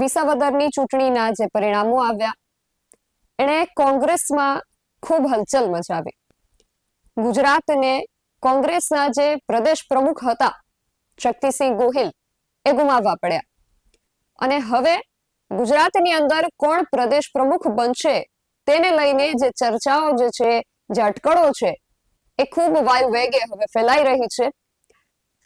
વિસાવદરની ચૂંટણીના જે પરિણામો આવ્યા, એણે કોંગ્રેસમાં ખૂબ હલચલ મચાવી. ગુજરાતને કોંગ્રેસના જે પ્રદેશ પ્રમુખ હતા, શક્તિસિંહ ગોહિલ, એ ગુમાવવા પડ્યા. અને હવે ગુજરાતની અંદર કોણ પ્રદેશ પ્રમુખ બનશે, તેને લઈને જે ચર્ચાઓ જે છે, જે અટકળો છે, એ ખૂબ વાયુ વેગે હવે ફેલાઈ રહી છે.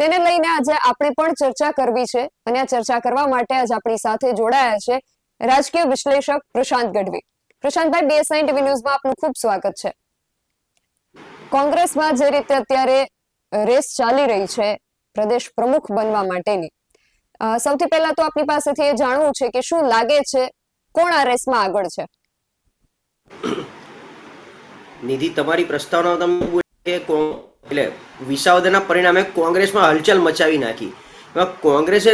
તેને લઈને આજે આપણે પણ ચર્ચા કરવી છે અને આ ચર્ચા કરવા માટે આજે આપણી સાથે જોડાયા છે રાજકીય વિશ્લેષક પ્રશાંત ગઢવી. પ્રશાંતભાઈ બીએસઆઈ ટીવી ન્યૂઝમાં આપનું ખૂબ સ્વાગત છે. કોંગ્રેસમાં જે રીતે અત્યારે રેસ ચાલી રહી છે, પ્રદેશ પ્રમુખ બનવા માટેની સૌથી પહેલા તો આપની પાસેથી એ જાણવું છે કે શું લાગે છે, કોણ આ રેસમાં આગળ છે? નિધિ, તમારી પ્રસ્તાવના તમે કે એટલે વિસાવદરના પરિણામે કોંગ્રેસમાં હલચલ મચાવી નાખી. એમાં કોંગ્રેસે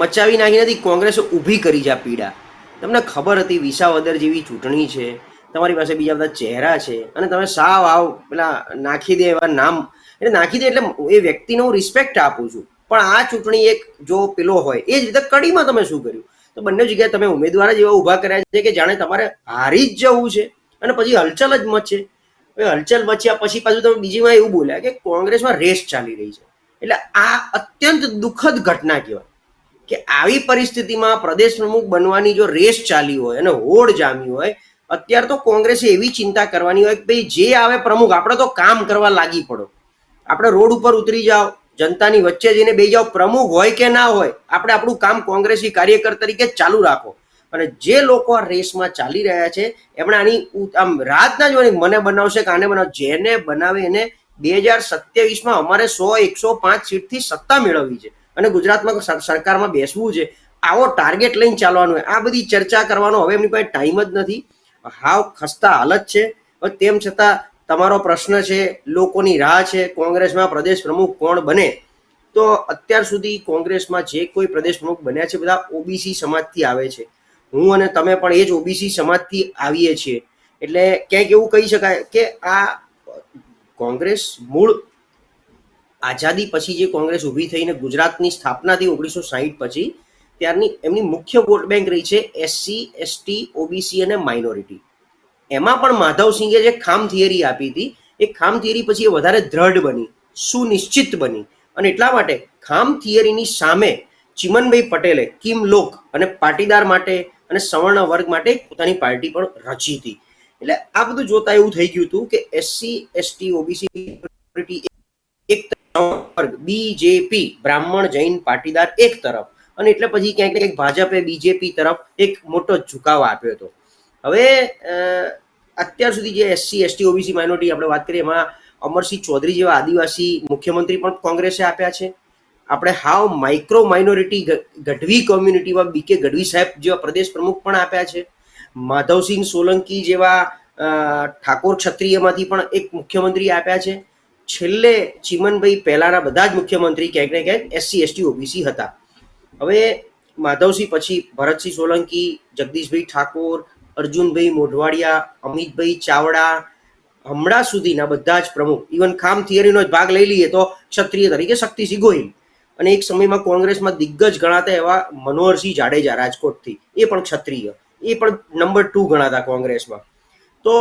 મચાવી નાખી નથી, કોંગ્રેસે ઊભી કરી છે પીડા. તમને ખબર હતી વિસાવદર જેવી ચૂંટણી છે, તમારી પાસે બીજા બધા ચહેરા છે, અને તમે સાવ આવ, પેલા નાખી દે એવા નામ, એટલે નાખી દે એટલે એ વ્યક્તિને હું રિસ્પેક્ટ આપું છું. પણ આ ચૂંટણી એક જો પેલો હોય, એ જ રીતે કડીમાં તમે શું કર્યું? તો બંને જગ્યાએ તમે ઉમેદવાર જ એવા ઊભા કર્યા છે કે જાણે તમારે હારી જ જવું છે, અને પછી હલચલ જ મચે. હલચલ મચ્યા પછી પાછું તમે બીજીમાં એવું બોલ્યા કે કોંગ્રેસમાં રેસ ચાલી રહી છે. એટલે આ અત્યંત દુઃખદ ઘટના કહેવાય કે આવી પરિસ્થિતિમાં પ્રદેશ પ્રમુખ બનવાની જો રેસ ચાલી હોય અને હોડ જામી હોય, અત્યારે તો કોંગ્રેસે એવી ચિંતા કરવાની હોય કે ભાઈ જે આવે પ્રમુખ, આપણે તો કામ કરવા લાગી પડો. આપણે રોડ ઉપર ઉતરી જાઓ, જનતાની વચ્ચે જઈને બે જાઓ, પ્રમુખ હોય કે ના હોય, આપણે આપણું કામ કોંગ્રેસી કાર્યકર તરીકે ચાલુ રાખો. અને જે લોકો આ રેસમાં ચાલી રહ્યા છે, એમણે આની આમ રાતના જોવાની મને બનાવશે કે આને બનાવ, જેને બનાવે એને બે હજાર સત્યાવીસમાં અમારે સો એકસો પાંચ સીટથી સત્તા મેળવવી છે. અને ગુજરાતમાં સરકારમાં બેસવું છે. આવો ટાર્ગેટ લઈને ચાલવાનું આ બધી ચર્ચા કરવાનો હવે એમની પાસે ટાઈમ જ નથી. હાવ ખસ્તા હાલત છે. તેમ છતાં તમારો પ્રશ્ન છે, લોકોની રાહ છે, કોંગ્રેસમાં પ્રદેશ પ્રમુખ કોણ બને? તો અત્યાર સુધી કોંગ્રેસમાં જે કોઈ પ્રદેશ પ્રમુખ બન્યા છે, બધા ઓબીસી સમાજથી આવે છે. હું અને તમે પણ એ જ ઓબીસી સમાજથી આવીએ છીએ. એટલે ક્યાંક એવું કહી શકાય કે આ કોંગ્રેસ મૂળ આઝાદી પછી જે કોંગ્રેસ ઊભી થઈને ગુજરાતની સ્થાપનાથી ઓગણીસો સાહીઠ પછી ત્યારની એમની મુખ્ય વોટ બેંક રહી છે એસસી એસટી ઓબીસી અને માઇનોરિટી એમાં પણ માધવસિંહે જે ખામ થિયરી આપી હતી, એ ખામ થિયરી પછી એ વધારે દ્રઢ બની, સુનિશ્ચિત બની. અને એટલા માટે ખામ થિયરીની સામે ચિમનભાઈ પટેલે, કિમ લોક અને પાટીદાર માટે અને સવર્ણ વર્ગ માટે પોતાની પાર્ટી પણ રચી હતી. એટલે આ બધું જોતા એવું થઈ ગયું હતું કે એસસી એસટી ઓબીસી એક વર્ગ બીજેપી બ્રાહ્મણ જૈન પાટીદાર એક તરફ. અને એટલે પછી ક્યાંક ને ક્યાંક ભાજપે બીજેપી તરફ એક મોટો ઝુકાવ આપ્યો હતો. હવે અત્યાર સુધી જે એસસી એસટી ઓબીસી માઇનોરિટી આપણે વાત કરીએ, એમાં અમરસિંહ ચૌધરી જેવા આદિવાસી મુખ્યમંત્રી પણ કોંગ્રેસે આપ્યા છે. આપણે હાવ માઇક્રો માઇનોરિટી ગઢવી કોમ્યુનિટીમાં બીકે ગઢવી સાહેબ જેવા પ્રદેશ પ્રમુખ પણ આપ્યા છે. માધવસિંહ સોલંકી જેવા ઠાકોર ક્ષત્રિયમાંથી પણ એક મુખ્યમંત્રી આપ્યા છે. છેલ્લે ચિમનભાઈ પહેલાના બધા જ મુખ્યમંત્રી ક્યાંક ને ક્યાંક એસસી એસટી ઓબીસી હતા. હવે માધવસિંહ પછી ભરતસિંહ સોલંકી, જગદીશભાઈ ઠાકોર, અર્જુનભાઈ મોઢવાડિયા, અમિતભાઈ ચાવડા, હમણાં સુધીના બધા જ પ્રમુખ, ઇવન ખામ થિયરીનો જ ભાગ લઈ લઈએ તો ક્ષત્રિય તરીકે શક્તિસિંહ ગોહિલ. અને એક સમયમાં કોંગ્રેસમાં દિગ્ગજ ગણાતા એવા મનોહરસિંહ જાડેજા રાજકોટથી, એ પણ ક્ષત્રિય, એ પણ નંબર ટુ ગણાતા કોંગ્રેસમાં. તો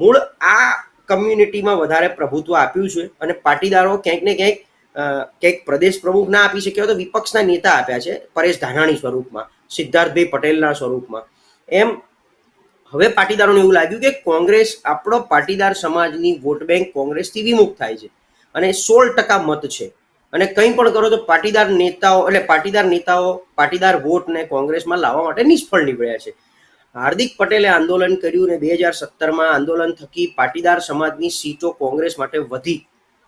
મૂળ આ કમ્યુનિટીમાં વધારે પ્રભુત્વ આપ્યું છે અને પાટીદારો ક્યાંક ને ક્યાંક ક્યાંક પ્રદેશ પ્રમુખ ના આપી શક્યા તો વિપક્ષના નેતા આપ્યા છે, પરેશ ધાનાણી સ્વરૂપમાં, સિદ્ધાર્થભાઈ પટેલના સ્વરૂપમાં. એમ હવે પાટીદારોને એવું લાગ્યું કે કોંગ્રેસ આપણો પાટીદાર સમાજની વોટ બેંક કોંગ્રેસથી વિમુખ થાય છે અને સોળ ટકા મત છે. અને કંઈ પણ કરો તો પાટીદાર નેતાઓ, એટલે પાટીદાર નેતાઓ, પાટીદાર વોટને કોંગ્રેસમાં લાવવા માટે નિષ્ફળ નીવડ્યા છે. હાર્દિક પટેલે આંદોલન કર્યું અને બે હજાર સત્તરમાં આંદોલન થકી પાટીદાર સમાજની સીટો કોંગ્રેસ માટે વધી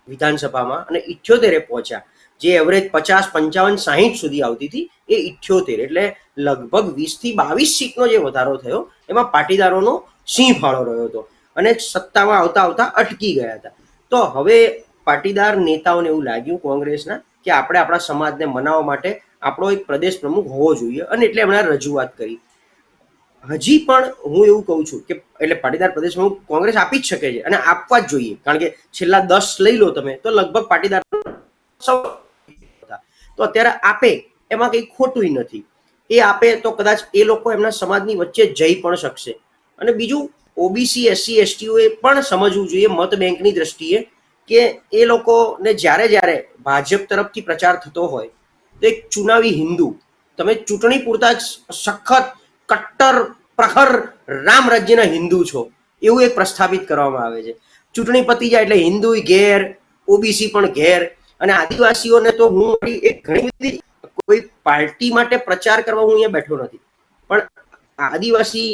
વિધાનસભામાં અને ઇઠ્યોતેરે પહોંચ્યા. જે એવરેજ પચાસ, પંચાવન, સાહીઠ સુધી આવતી હતી, એ ઇઠ્યોતેર. એટલે લગભગ વીસથી બાવીસ સીટનો જે વધારો થયો, એમાં પાટીદારોનો સિંહ ફાળો રહ્યો હતો. અને સત્તામાં આવતા આવતા અટકી ગયા હતા. તો હવે પાટીદાર નેતાઓને એવું લાગ્યું કોંગ્રેસના કે આપણે આપણા સમાજને મનાવવા માટે આપણો એક પ્રદેશ પ્રમુખ હોવો જોઈએ. અને એટલે એમણે રજૂઆત કરી. હજી પણ હું એવું કહું છું કે એટલે પાટીદાર પ્રદેશ પ્રમુખ કોંગ્રેસ આપી જ શકે છે અને આપવા જ જોઈએ. કારણ કે છેલ્લા દસ લઈ લો તમે, તો લગભગ પાટીદાર તો અત્યારે આપે એમાં કંઈ ખોટું નથી. એ આપે તો કદાચ એ લોકો એમના સમાજની વચ્ચે જઈ પણ શકશે. અને બીજું, ઓબીસી, એસસી, એસટીઓએ પણ સમજવું જોઈએ મત બેંકની દ્રષ્ટિએ કે એ લોકોને જ્યારે જ્યારે ભાજપ તરફથી પ્રચાર થતો હોય, તો એક ચુનાવી હિન્દુ, તમે ચૂંટણી પૂરતા સખત કટ્ટર, પ્રખર, રામ રાજ્યના હિન્દુ છો, એવું એક પ્રસ્થાપિત કરવામાં આવે છે. ચૂંટણી પતી જાય એટલે હિન્દુ ઘેર, ઓબીસી પણ ઘેર, અને આદિવાસીઓને તો હું એક ઘણી બધી, કોઈ પાર્ટી માટે પ્રચાર કરવા હું અહીંયા બેઠો નથી. પણ આદિવાસી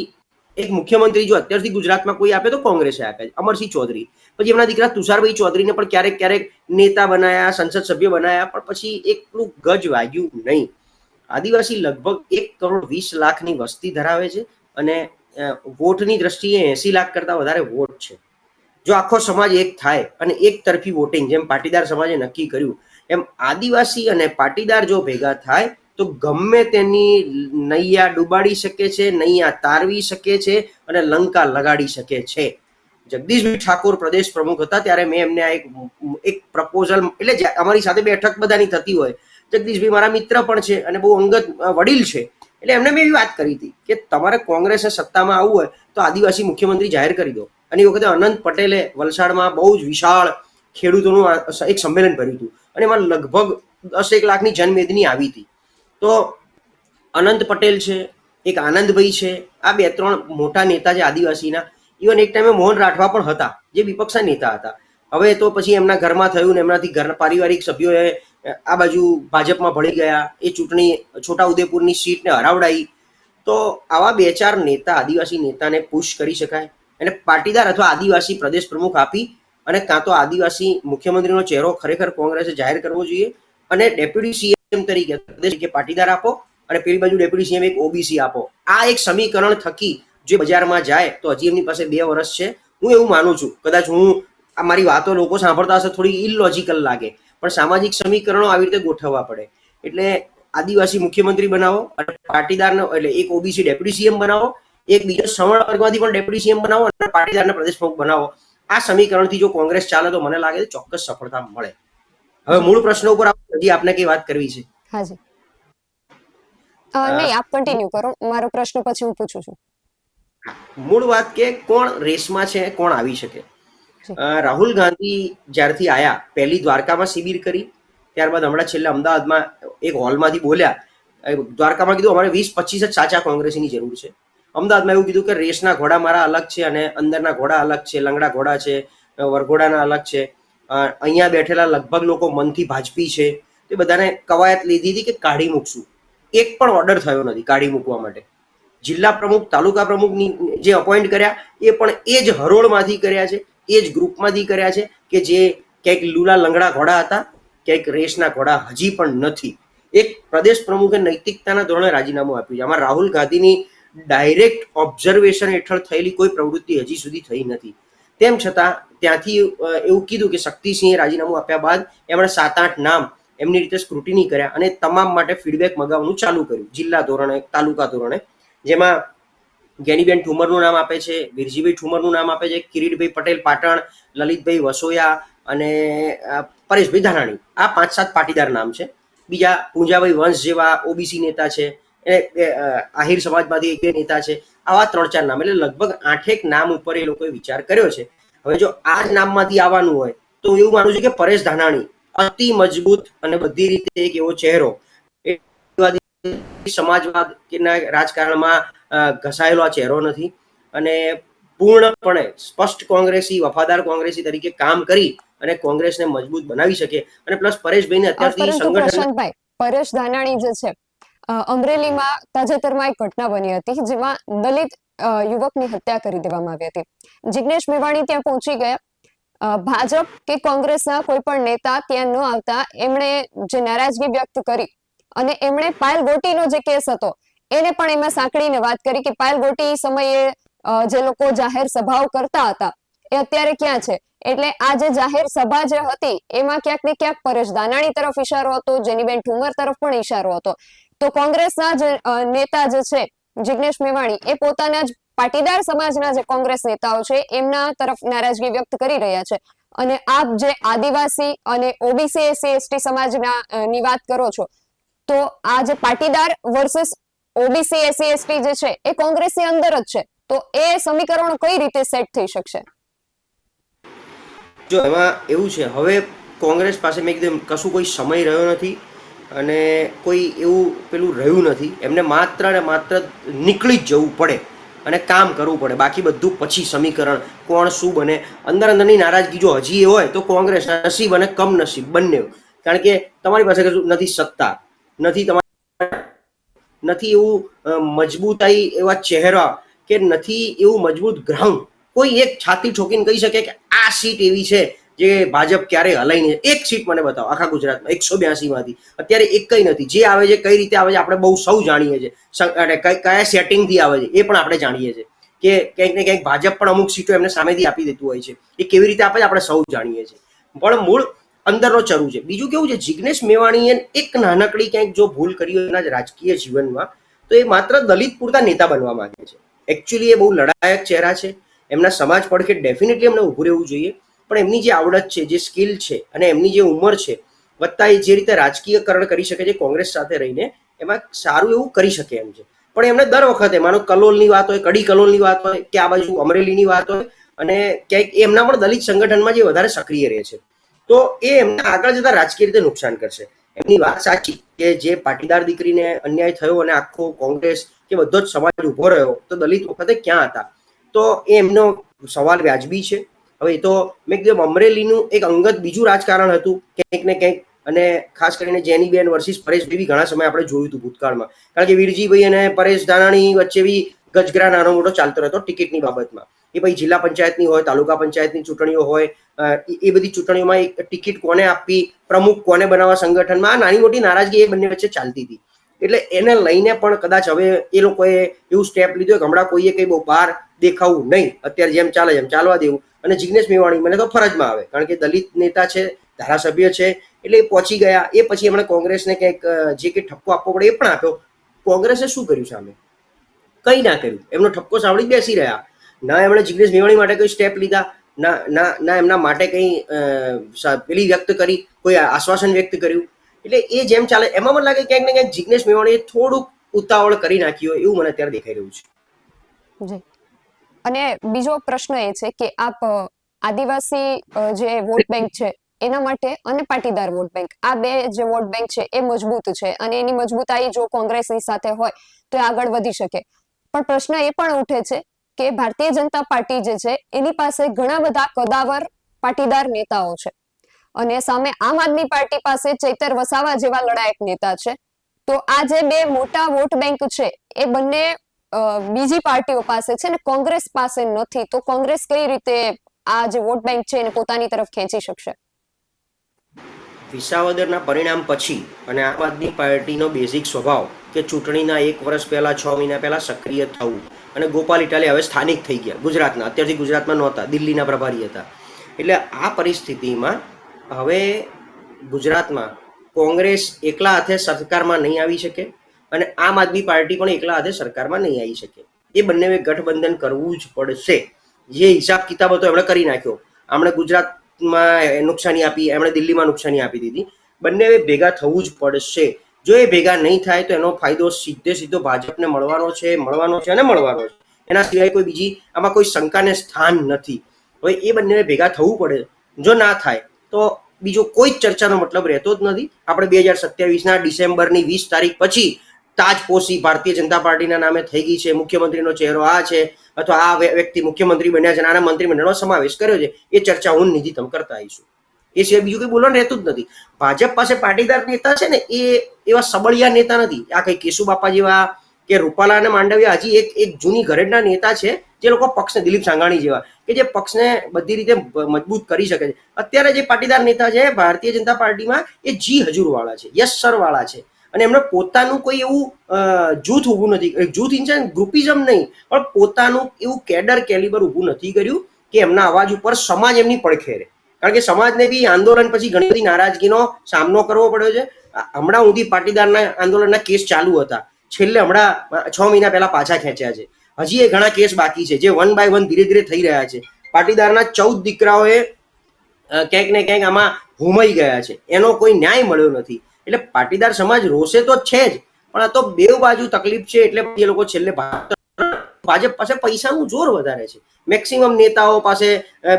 એક મુખ્યમંત્રી જો અત્યારથી ગુજરાતમાં કોઈ આપે તો કોંગ્રેસે આપે. અમરસિંહ ચૌધરી. પછી એમના દીકરા તુષારભાઈ ચૌધરીને પણ ક્યારેક ક્યારેક નેતા બનાયા, સંસદ સભ્ય બનાયા, પણ પછી એકલું ગજ વાગ્યું નહીં. આદિવાસી લગભગ એક કરોડ વીસ લાખની વસ્તી ધરાવે છે અને વોટની દ્રષ્ટિએ એસી લાખ કરતા વધારે વોટ છે. જો આખો સમાજ એક થાય અને એક તરફી વોટિંગ, જેમ પાટીદાર સમાજે નક્કી કર્યું, એમ આદિવાસી અને પાટીદાર જો ભેગા થાય તો ગમે તેની નૈયા ડૂબાડી શકે છે, નૈયા તારવી શકે છે અને લંકા લગાડી શકે છે. જગદીશભાઈ ઠાકોર પ્રદેશ પ્રમુખ હતા ત્યારે મેં એમને આ એક એક પ્રપોઝલ એટલે અમારી સાથે બેઠક બધાની થતી હોય, જગદીશભાઈ મારા મિત્ર પણ છે અને બહુ અંગત વડીલ છે. એટલે એમને મેં એવી વાત કરી હતી કે તમારે કોંગ્રેસે સત્તામાં આવવું હોય તો આદિવાસી મુખ્યમંત્રી જાહેર કરી દો. અને એ વખતે અનંત પટેલે વલસાડમાં બહુ જ વિશાળ ખેડૂતોનું એક સંમેલન ભર્યું હતું. અને એમાં લગભગ દસ એક લાખની જનમેદની આવી હતી. તો અનંત પટેલ છે, એક આનંદભાઈ છે, આ બે ત્રણ મોટા નેતા છે આદિવાસીના. ઇવન એક ટાઈમે મોહન રાઠવા પણ હતા, જે વિપક્ષના નેતા હતા. હવે તો પછી એમના ઘરમાં થયું ને એમનાથી ઘર પારિવારિક સભ્યોએ આ બાજુ ભાજપમાં ભળી ગયા, એ ચૂંટણી છોટાઉદેપુરની સીટને હરાવડાઈ. તો આવા બે ચાર નેતા, આદિવાસી નેતાને પુશ કરી શકાય. અને પાટીદાર અથવા આદિવાસી પ્રદેશ પ્રમુખ આપી અને કાં તો આદિવાસી મુખ્યમંત્રીનો ચહેરો ખરેખર કોંગ્રેસે જાહેર કરવો જોઈએ અને ડેપ્યુટી સીએમ તરીકે તરીકે પાટીદાર આપો અને પેલી બાજુ ડેપ્યુટી સીએમ એક ઓબીસી આપો. આ એક સમીકરણ થકી જે બજારમાં જાય તો હજી એમની પાસે બે વર્ષ છે. હું એવું માનું છું. કદાચ હું આ મારી વાતો લોકો સાંભળતા હશે, થોડી ઇલોજિકલ લાગે. પણ સામાજિક સમીકરણો આવી રીતે ગોઠવવા પડે. એટલે આદિવાસી મુખ્યમંત્રી બનાવો અને પાટીદારનો, એટલે એક ઓબીસી ડેપ્યુટી સીએમ બનાવો, એક બીજો સવર્ણ વર્ગમાંથી પણ ડેપ્યુટી સીએમ બનાવો અને પાટીદારને પ્રદેશ પ્રમુખ બનાવો. આ સમીકરણથી જો કોંગ્રેસ ચાલે તો મને લાગે ચોક્કસ સફળતા મળે. હવે મૂળ પ્રશ્ન ઉપર હજી આપને કઈ વાત કરવી છે. હાજી. નહીં આપ કન્ટિન્યુ કરો. મારો પ્રશ્ન પછી હું પૂછું છું. મૂળ વાત કે કોણ રેસમાં છે કોણ આવી શકે? રાહુલ ગાંધી જ્યારથી આયા પહેલી દ્વારકામાં શિબિર કરી ત્યારબાદ હમણાં છેલ્લે અમદાવાદમાં એક હોલમાંથી બોલ્યા. દ્વારકામાં કીધું અમારે વીસ પચીસ જ સાચા કોંગ્રેસીની જરૂર છે. અમદાવાદમાં એવું કીધું કે રેસના ઘોડા મારા અલગ છે અને અંદરના ઘોડા અલગ છે લંગડા ઘોડા છે વરઘોડાના અલગ છે. અહીંયા બેઠેલા લગભગ લોકો મનથી ભાજપી છે. તે બધાને કવાયત લીધી હતી કે કાઢી મૂકશું. એક પણ ઓર્ડર થયો નથી કાઢી મૂકવા માટે. જિલ્લા પ્રમુખ, તાલુકા પ્રમુખની જે અપોઇન્ટ કર્યા, એ પણ એ જ હરોળમાંથી કર્યા છે, એ જ ગ્રુપમાંથી કર્યા છે કે જે ક્યાંક લૂલા લંગડા ઘોડા હતા, ક્યાંક રેસના ઘોડા હજી પણ નથી. એક પ્રદેશ પ્રમુખે નૈતિકતાના ધોરણે રાજીનામું આપ્યું છે. આમાં રાહુલ ગાંધીની ડાયરેક્ટ ઓબ્ઝર્વેશન હેઠળ થયેલી કોઈ પ્રવૃત્તિ હજી સુધી થઈ નથી. તેમ છતાં ત્યાંથી એવું કીધું કે શક્તિસિંહે રાજીનામું આપ્યા બાદ એમણે સાત આઠ નામ એમની રીતે સ્ક્રુટિની કર્યા અને તમામ માટે ફીડબેક મગાવવાનું ચાલુ કર્યું. જિલ્લા ધોરણે, તાલુકા ધોરણે. જેમાં ગેનીબેન ઠુમરનું નામ આપે છે, વિરજીભાઈ ઠુમરનું નામ આપે છે, કિરીટભાઈ પટેલ પાટણ, લલિતભાઈ વસોયા અને પરેશભાઈ ધાનાણી. આ પાંચ સાત પાટીદાર નામ છે. બીજા પૂંજાભાઈ વંશ જેવા ઓબીસી નેતા છે. એ આહિર સમાજમાંથી એક બે નેતા છે. આવા ત્રણ ચાર નામ એટલે લગભગ આઠેક નામ ઉપર એ લોકોએ વિચાર કર્યો છે. હવે જો આ જ નામમાંથી આવવાનું હોય તો હું એવું માનું છું કે પરેશ ધાનાણી અતિ મજબૂત અને બધી રીતે એક એવો ચહેરો સમાજવાદ ના રાજકારણમાં ઘસાયેલો આ ચહેરો નથી. અને પૂર્ણપણે સ્પષ્ટ કોંગ્રેસી વફાદાર કોંગ્રેસી તરીકે કામ કરી અને કોંગ્રેસને મજબૂત બનાવી શકે. અને પ્લસ પરેશભાઈને અત્યારથી સંગઠન પરેશ ધાનાણી જે છે અમરેલીમાં તાજેતરમાં એક ઘટના બની હતી, જેમાં દલિત યુવકની હત્યા કરી દેવામાં આવી હતી. જિગ્નેશ મેવાણી ત્યાં પહોંચી ગયા. ભાજપ કે કોંગ્રેસના કોઈ પણ નેતા ત્યાં ન આવતા એમણે જે નારાજગી વ્યક્ત કરી અને એમણે પાયલ ગોટીનો જે કેસ હતો, એને પણ એમાં સાંકળીને વાત કરી કે પાયલ ગોટી સમયે જે લોકો જાહેર સભાઓ કરતા હતા, એ અત્યારે ક્યાં છે? એટલે આ જે જાહેર સભા જે હતી, એમાં ક્યાંક ને ક્યાંક પરેશ દાનાણી તરફ ઇશારો હતો જેનીબેન ઠુમર તરફ પણ ઇશારો હતો. તો કોંગ્રેસના જે નેતા જે છે, જિગ્નેશ મેવાણી, એ પોતાના જ પાટીદાર સમાજના જે કોંગ્રેસ નેતાઓ છે, એમના તરફ નારાજગી વ્યક્ત કરી રહ્યા છે. અને આપ જે આદિવાસી અને ઓબીસી એસસી એસટી સમાજના ની વાત કરો છો, તો આ જે Patidar versus OBC SC ST જે છે, એ કોંગ્રેસની અંદર જ છે. તો એ સમીકરણો કઈ રીતે સેટ થઈ શકશે? જો એમાં એવું છે, હવે કોંગ્રેસ પાસે મેં કીધું કશું કોઈ સમય રહ્યો નથી. અને કોઈ એવું પેલું રહ્યું નથી. એમને માત્ર ને માત્ર નીકળી જ જવું પડે અને કામ કરવું પડે. બાકી બધું પછી સમીકરણ કોણ શું બને? અંદર અંદરની નારાજગી જો હજી એ હોય તો કોંગ્રેસ નસીબ અને કમ નસીબ બંને. કારણ કે તમારી પાસે નથી સત્તા. નથી તમારી નથી એવું મજબૂતાઈ એવા ચહેરા કે નથી એવું મજબૂત ગ્રાઉન્ડ કોઈ એક છાતી ઠોકીને કહી શકે કે આ સીટ એવી છે જે ભાજપ ક્યારેય હલાઈ નહીં એક સીટ મને બતાવો, આખા ગુજરાતમાં, એકસો માંથી અત્યારે એક કઈ નથી. જે આવે છે, કઈ રીતે આવે છે, આપણે બહુ સૌ જાણીએ છીએ. કયા સેટિંગથી આવે છે, એ પણ આપણે જાણીએ છીએ. કે ક્યાંક ને ક્યાંક ભાજપ પણ અમુક સીટો એમને સામેથી આપી દેતું હોય છે. એ કેવી રીતે આપે આપણે સૌ જાણીએ છીએ. પણ મૂળ અંદરનો ચરુ છે. બીજું કેવું છે, જિગ્નેશ મેવાણીએ એક નાનકડી ક્યાંક જો ભૂલ કરી હોય એના જ રાજકીય જીવનમાં, તો એ માત્ર દલિત પૂરતા નેતા બનવા માંગે છે. એકચ્યુઅલી એ બહુ લડાયક ચહેરા છે. એમના સમાજ પડખે ડેફિનેટલી એમને ઊભું રહેવું જોઈએ. પણ એમની જે આવડત છે, જે સ્કિલ છે અને એમની જે ઉંમર છે, વત્તા એ જે રીતે રાજકીયકરણ કરી શકે છે, કોંગ્રેસ સાથે રહીને, એમાં સારું એવું કરી શકે એમ છે. પણ એમને દર વખતે, માનો કલોલની વાત હોય, કડી કલોલની વાત હોય, કે આ બાજુ અમરેલીની વાત હોય, અને ક્યાંક એમના પણ દલિત સંગઠનમાં જે વધારે સક્રિય રહે છે, તો એ એમને આગળ જતા રાજકીય રીતે નુકસાન કરશે. એમની વાત સાચી કે જે પાટીદાર દીકરીને અન્યાય થયો અને આખો કોંગ્રેસ કે બધો જ સમાજ ઊભો રહ્યો, તો દલિત વખતે ક્યાં હતા? તો એ એમનો સવાલ વ્યાજબી છે હવે એ તો મેં કીધું અમરેલીનું એક અંગત બીજું રાજકારણ હતું, ક્યાંક ને ક્યાંક. અને ખાસ કરીને જેની બેન વર્સિસ પરેશભાઈ બી ઘણા સમય આપણે જોયું હતું ભૂતકાળમાં. કારણ કે વીરજીભાઈ અને પરેશ ધાનાણી વચ્ચે બી ગજગરા નાનો મોટો ચાલતો રહેતો ટિકિટની બાબતમાં. એ ભાઈ જિલ્લા પંચાયતની હોય, તાલુકા પંચાયતની ચૂંટણીઓ હોય એ એ બધી ચૂંટણીઓમાં એક ટિકિટ કોને આપવી, પ્રમુખ કોને બનાવવા સંગઠનમાં, આ નાની મોટી નારાજગી એ બંને વચ્ચે ચાલતી હતી. એટલે એને લઈને પણ કદાચ હવે એ લોકોએ એવું સ્ટેપ લીધું કે હમણાં કોઈએ કઈ બહુ બહાર દેખાવું નહીં. અત્યારે જેમ ચાલે એમ ચાલવા દેવું. અને જિગ્નેશ મેવાણી, મને તો ફરજમાં આવે. કારણ કે દલિત નેતા છે, ધારાસભ્ય છે, એટલે એ પહોંચી ગયા. એ પછી એમણે કોંગ્રેસને કંઈક જે કંઈ ઠપકો આપવો પડે એ પણ આપ્યો. કોંગ્રેસે શું કર્યું સામે? કંઈ ના કર્યું. એમનો ઠપકો સાંભળી બેસી રહ્યા. ના એમણે જિગ્નેશ મેવાણી માટે કોઈ સ્ટેપ લીધા. ના ના ના એમના માટે કંઈ પેલી વ્યક્ત કરી, કોઈ આશ્વાસન વ્યક્ત કર્યું. એટલે એ જેમ ચાલે, એમાં મને લાગે ક્યાંક ને ક્યાંક જિગ્નેશ મેવાણીએ થોડુંક ઉતાવળ કરી નાખી હોય એવું મને અત્યારે દેખાઈ રહ્યું છે. જી. અને બીજો પ્રશ્ન એ છે કે આપ આદિવાસી જે વોટ બેંક છે, એના માટે અને પાટીદાર વોટ બેંક આ બે જે વોટ બેંક છે એ મજબૂત છે અને એની મજબૂતાઈ જો કોંગ્રેસની સાથે હોય તો એ આગળ વધી શકે. પણ પ્રશ્ન એ પણ ઉઠે છે કે ભારતીય જનતા પાર્ટી જે છે એની પાસે ઘણા બધા કદાવર પાટીદાર નેતાઓ છે. અને સામે આમ આદમી પાર્ટી પાસે ચૈતર વસાવા જેવા લડાયક નેતા છે. તો આ જે બે મોટા વોટ બેંક છે એ બંને બીજી પાર્ટીઓ પાસે છે ને કોંગ્રેસ પાસે નથી, તો કોંગ્રેસ કઈ રીતે આ જે વોટ બેંક છે એને પોતાની તરફ ખેંચી શકશે? વિસાવદરના પરિણામ પછી અને આમ આદમી પાર્ટીનો બેઝિક સ્વભાવ કે ચૂંટણીના એક વર્ષ પહેલા, છ મહિના પહેલા સક્રિય થવું. અને ગોપાલ ઇટાલી હવે સ્થાનિક થઈ ગયા, ગુજરાતના, અત્યારથી ગુજરાતમાં નહોતા, દિલ્હીના પ્રભારી હતા. એટલે આ પરિસ્થિતિમાં હવે ગુજરાતમાં કોંગ્રેસ એકલા હાથે સરકારમાં નહીં આવી શકે? અને આમ આદમી પાર્ટી પણ એકલા હાથે સરકારમાં નહીં આવી શકે. એ બંને ગઠબંધન કરવું જ પડશે. જે હિસાબ કિતાબ હતો એમણે કરી નાખ્યો. આમણે ગુજરાતમાં નુકસાની આપી, એમણે દિલ્હીમાં નુકસાની આપી દીધી. બંને ભેગા થવું જ પડશે. જો એ ભેગા નહીં થાય તો એનો ફાયદો સીધે સીધો ભાજપને મળવાનો છે મળવાનો છે અને મળવાનો છે. એના સિવાય કોઈ બીજી આમાં કોઈ શંકાને સ્થાન નથી. હવે એ બંને ભેગા થવું પડે. જો ના થાય તો બીજો કોઈ ચર્ચાનો મતલબ રહેતો જ નથી. આપણે બે હજાર સત્યાવીસના ડિસેમ્બરની વીસ તારીખ પછી તાજપોશી ભારતીય જનતા પાર્ટીના નામે થઈ ગઈ છે, મુખ્યમંત્રીનો ચહેરો આ છે, અથવા આ વ્યક્તિ મુખ્યમંત્રી બન્યા છે આના મંત્રીમંડળનો સમાવેશ કર્યો છે, એ ચર્ચા હું નિધિ તમ કરતા આવીશું. એ સિવાય બીજું કંઈ બોલવાનું રહેતું જ નથી. ભાજપ પાસે પાટીદાર નેતા છે ને, એ એવા સબળિયા નેતા નથી. આ કઈ કેશુબાપા જેવા કે રૂપાલા અને માંડવિયા હજી એક એક જૂની ઘરેડના નેતા છે, જે લોકો પક્ષને દિલીપ સાંગાણી જેવા, કે જે પક્ષને બધી રીતે મજબૂત કરી શકે છે. અત્યારે જે પાટીદાર નેતા છે, ભારતીય જનતા પાર્ટીમાં એ જી હજુર વાળા છે, યસ સર વાળા છે. અને એમને પોતાનું કોઈ એવું જૂથ ઊભું નથી જૂથ ઇન ગ્રુપિઝમ નહીં, પણ પોતાનું એવું કેડર કેલિબર ઊભું નથી કર્યું કે એમના અવાજ ઉપર સમાજ એમની પડખે રહે કારણ કે સમાજને બી આંદોલન પછી ઘણી બધી નારાજગીનો સામનો કરવો પડ્યો છે. હમણાં સુધી પાટીદારના આંદોલનના કેસ ચાલુ હતા. છેલ્લે હમણાં છ મહિના પહેલા પાછા ખેંચ્યા છે. હજી એ ઘણા કેસ બાકી છે જે વન બાય વન ધીરે ધીરે થઈ રહ્યા છે. પાટીદારના ચૌદ દીકરાઓએ ક્યાંક ને ક્યાંક આમાં હુમાઈ ગયા છે. એનો કોઈ ન્યાય મળ્યો નથી. એટલે પાટીદાર સમાજ રોષે તો છે જ, પણ આ તો બે બાજુ તકલીફ છે એટલે એ લોકો છેલ્લે ભાજપ પાસે પૈસાનું જોર વધારે છે. મેક્સિમમ નેતાઓ પાસે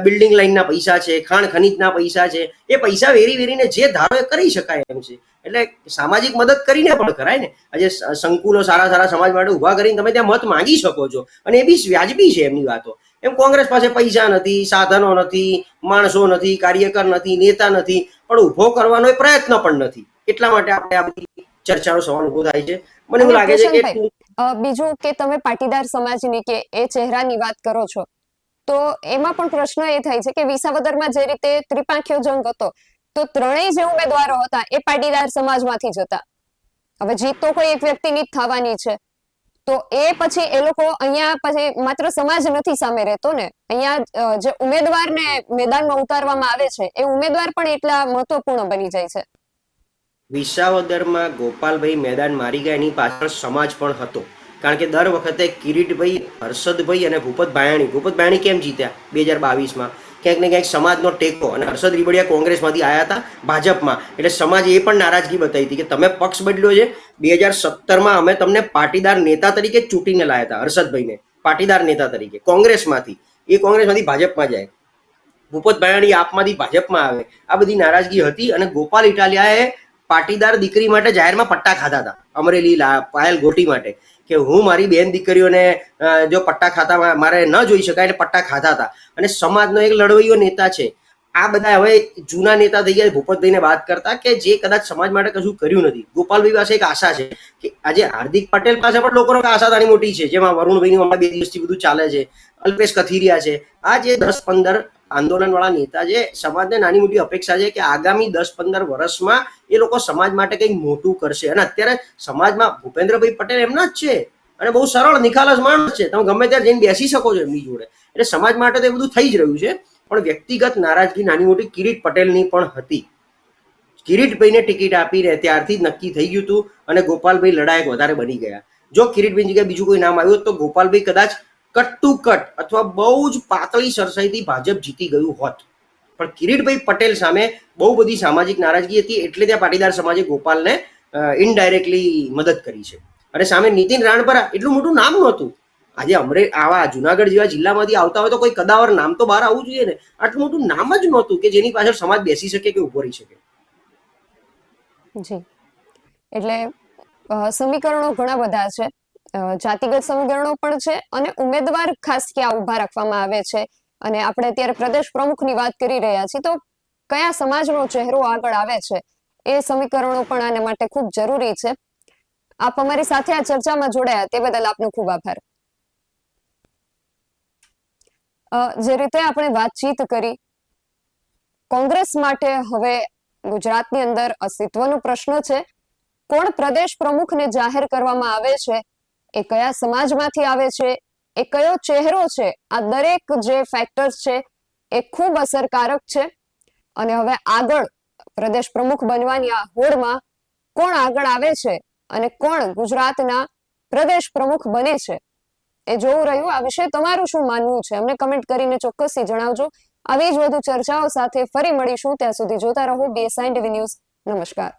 બિલ્ડિંગ લાઈનના પૈસા છે, ખાણ ખનીજના પૈસા છે, એ પૈસા વેરી વેરીને જે ધારો એ કરી શકાય એમ છે. એટલે સામાજિક મદદ કરીને પણ કરાય ને. આજે સંકુલો સારા સારા સમાજ માટે ઊભા કરીને તમે ત્યાં મત માંગી શકો છો. અને એ બી વ્યાજબી છે એમની વાતો. એમ કોંગ્રેસ પાસે પૈસા નથી, સાધનો નથી, માણસો નથી, કાર્યકર નથી, નેતા નથી, પણ ઊભો કરવાનો એ પ્રયત્ન પણ નથી. એટલા માટે આપણે આ બધી ચર્ચાનો સવાલ ઊભો થાય છે. મને એવું લાગે છે કે બીજું કે તમે પાટીદાર સમાજની કે એ ચહેરાની વાત કરો છો તો એમાં પણ પ્રશ્ન એ થાય છે કે વિસાવદરમાં જે રીતે ત્રિપાંખ્યો જંગ હતો તો ત્રણેય જે ઉમેદવારો હતા એ પાટીદાર સમાજમાંથી જ હતા. હવે જીત તો કોઈ એક વ્યક્તિની જ થવાની છે. તો એ પછી એ લોકો અહીંયા પછી માત્ર સમાજ નથી સામે રહેતો ને અહીંયા જે ઉમેદવારને મેદાનમાં ઉતારવામાં આવે છે એ ઉમેદવાર પણ એટલા મહત્વપૂર્ણ બની જાય છે. વિસાવદરમાં ગોપાલભાઈ મેદાન મારી ગયા એની પાછળ સમાજ પણ હતો. કારણ કે દર વખતે કિરીટભાઈ, હર્ષદભાઈ અને ભૂપત ભાયાણી ભૂપત ભાયાણી કેમ જીત્યા બે હજાર બાવીસમાં ક્યાંક ને ક્યાંક સમાજનો ટેકો અને હર્ષદ રીબડિયા કોંગ્રેસમાંથી આવ્યા હતા ભાજપમાં. એટલે સમાજે એ પણ નારાજગી બતાવી હતી કે તમે પક્ષ બદલ્યો છે. બે હજાર સત્તરમાં અમે તમને પાટીદાર નેતા તરીકે ચૂંટીને લાયા હતા, હર્ષદભાઈને. પાટીદાર નેતા તરીકે, કોંગ્રેસમાંથી. એ કોંગ્રેસમાંથી ભાજપમાં જાય. ભૂપત ભાયાણી આપમાંથી ભાજપમાં આવે. આ બધી નારાજગી હતી અને ગોપાલ ઇટાલિયાએ પાટીદાર દીકરી માટે જાહેરમાં પટ્ટા ખાધા હતા, અમરેલી પાયલ ગોટી માટે, કે હું મારી બેન દીકરીઓને જો પટ્ટા ખાતા મારે ન જોઈ શકાય એટલે પટ્ટા ખાધા હતા. અને સમાજનો એક લડવૈયો નેતા છે. આ બધા હવે જૂના નેતા થઈ ગયા ભૂપતભાઈને વાત કરતા કે જે કદાચ સમાજ માટે કશું કર્યું નથી. ગોપાલભાઈ પાસે એક આશા છે કે આજે હાર્દિક પટેલ પાસે પણ લોકોનો આશા નાની મોટી છે, જેમાં વરુણભાઈની હમણાં બે દિવસથી બધું ચાલે છે, અલ્પેશ કથિરિયા છે. આ જે દસ પંદર આંદોલનવાળા નેતા છે, સમાજને નાની મોટી અપેક્ષા છે કે આગામી દસ પંદર વર્ષમાં એ લોકો સમાજ માટે કંઈક મોટું કરશે. અને અત્યારે સમાજમાં ભૂપેન્દ્રભાઈ પટેલ એમના જ છે. અને બહુ સરળ નિખાલસ માણસ છે. તમે ગમે ત્યારે જઈને બેસી શકો છો એમની જોડે. એટલે સમાજ માટે તો એ બધું થઈ જ રહ્યું છે. પણ વ્યક્તિગત નારાજગી નાની મોટી કિરીટ પટેલની પણ હતી. કિરીટભાઈને ટિકિટ આપીને ત્યારથી જ નક્કી થઈ ગયું હતું અને ગોપાલભાઈ લડાયક વધારે બની ગયા. જો કિરીટભાઈ જગ્યાએ બીજું કોઈ નામ આવ્યું તો ગોપાલભાઈ કદાચ કટ ટુ કટ અથવા બહુ જ પાતળી સરસાઈથી ભાજપ જીતી ગયું હોત. પણ કિરીટભાઈ પટેલ સામે બહુ બધી સામાજિક નારાજગી હતી એટલે ત્યાં પાટીદાર સમાજે ગોપાલને ઇનડાયરેક્ટલી મદદ કરી છે. અને સામે નીતિન રાણપરા, એટલું મોટું નામ નહોતું. આજે અમરે, આવા જુનાગઢ જેવા જિલ્લામાંથી આવતા હોય તો કોઈ કદાવર નામ તો બહાર આવવું જોઈએ ને. આટલું મોટું નામ જ નહોતું કે જેની પાછળ સમાજ બેસી શકે કે ઊભો શકે. જી. એટલે સમીકરણો ઘણા બધા છે. જાતિગત સમીકરણો પણ છે અને ઉમેદવાર ખાસ ક્યાં ઊભા રાખવામાં આવે છે? અને આપણે અત્યારે પ્રદેશ પ્રમુખની વાત કરી રહ્યા છીએ, તો કયા સમાજનો ચહેરો આગળ આવે છે? એ સમીકરણો પણ આને માટે ખૂબ જરૂરી છે. આપ અમારી સાથે આ ચર્ચામાં જોડાયા, તે બદલ આપનો ખૂબ આભાર. જે રીતે આપણે વાતચીત કરી, કોંગ્રેસ માટે હવે ગુજરાતની અંદર અસ્તિત્વનો પ્રશ્ન છે. કોણ પ્રદેશ પ્રમુખને જાહેર કરવામાં આવે છે? એ કયા સમાજમાંથી આવે છે? એ કયો ચહેરો છે? આ દરેક જે ફેક્ટર્સ છે, એ ખૂબ અસરકારક છે. અને હવે આગળ પ્રદેશ પ્રમુખ બનવાની આ હોડમાં કોણ આગળ આવે છે અને કોણ ગુજરાતના પ્રદેશ પ્રમુખ બને છે? એ જોવું રહ્યું. આ વિશે તમારું શું માનવું છે? અમને કમેન્ટ કરીને ચોક્કસથી જણાવજો. આવી જ વધુ ચર્ચાઓ સાથે ફરી મળીશું. ત્યાં સુધી જોતા રહો બીએસઆઈ ટીવી ન્યૂઝ નમસ્કાર.